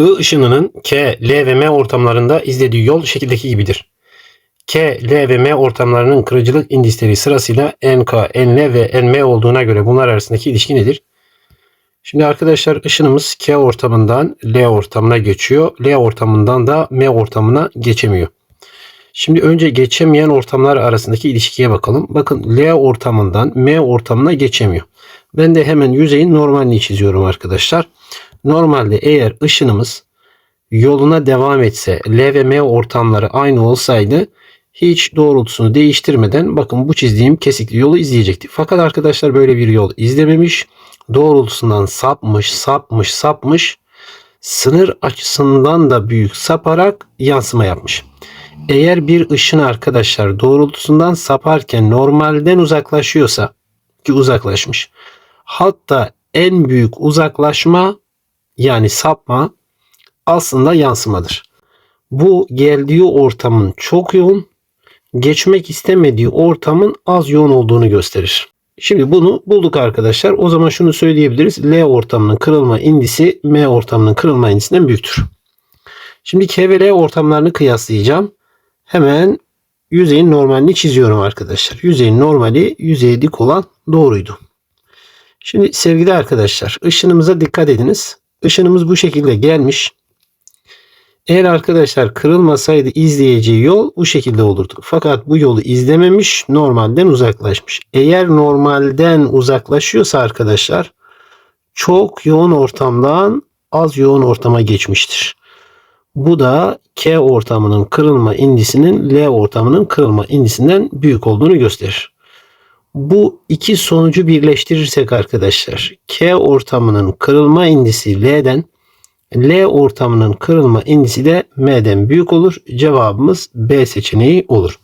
I ışınının K, L ve M ortamlarında izlediği yol şekildeki gibidir. K, L ve M ortamlarının kırıcılık indisleri sırasıyla NK, NL ve NM olduğuna göre bunlar arasındaki ilişki nedir? Şimdi arkadaşlar ışınımız K ortamından L ortamına geçiyor. L ortamından da M ortamına geçemiyor. Şimdi önce geçemeyen ortamlar arasındaki ilişkiye bakalım. Bakın L ortamından M ortamına geçemiyor. Ben de hemen yüzeyin normalini çiziyorum arkadaşlar. Normalde eğer ışınımız yoluna devam etse L ve M ortamları aynı olsaydı hiç doğrultusunu değiştirmeden bakın bu çizdiğim kesikli yolu izleyecekti. Fakat arkadaşlar böyle bir yol izlememiş. Doğrultusundan sapmış, sapmış, sapmış. Sınır açısından da büyük saparak yansıma yapmış. Eğer bir ışın arkadaşlar doğrultusundan saparken normalden uzaklaşıyorsa ki uzaklaşmış. Hatta en büyük uzaklaşma yani sapma aslında yansımadır. Bu geldiği ortamın çok yoğun, geçmek istemediği ortamın az yoğun olduğunu gösterir. Şimdi bunu bulduk arkadaşlar. O zaman şunu söyleyebiliriz. L ortamının kırılma indisi M ortamının kırılma indisinden büyüktür. Şimdi K ve L ortamlarını kıyaslayacağım. Hemen yüzeyin normalini çiziyorum arkadaşlar. Yüzeyin normali yüzeye dik olan doğruydu. Şimdi sevgili arkadaşlar ışınımıza dikkat ediniz. Işınımız bu şekilde gelmiş. Eğer arkadaşlar kırılmasaydı izleyeceği yol bu şekilde olurdu. Fakat bu yolu izlememiş, normalden uzaklaşmış. Eğer normalden uzaklaşıyorsa arkadaşlar çok yoğun ortamdan az yoğun ortama geçmiştir. Bu da K ortamının kırılma indisinin L ortamının kırılma indisinden büyük olduğunu gösterir. Bu iki sonucu birleştirirsek arkadaşlar K ortamının kırılma indisi L'den L ortamının kırılma indisi de M'den büyük olur. Cevabımız B seçeneği olur.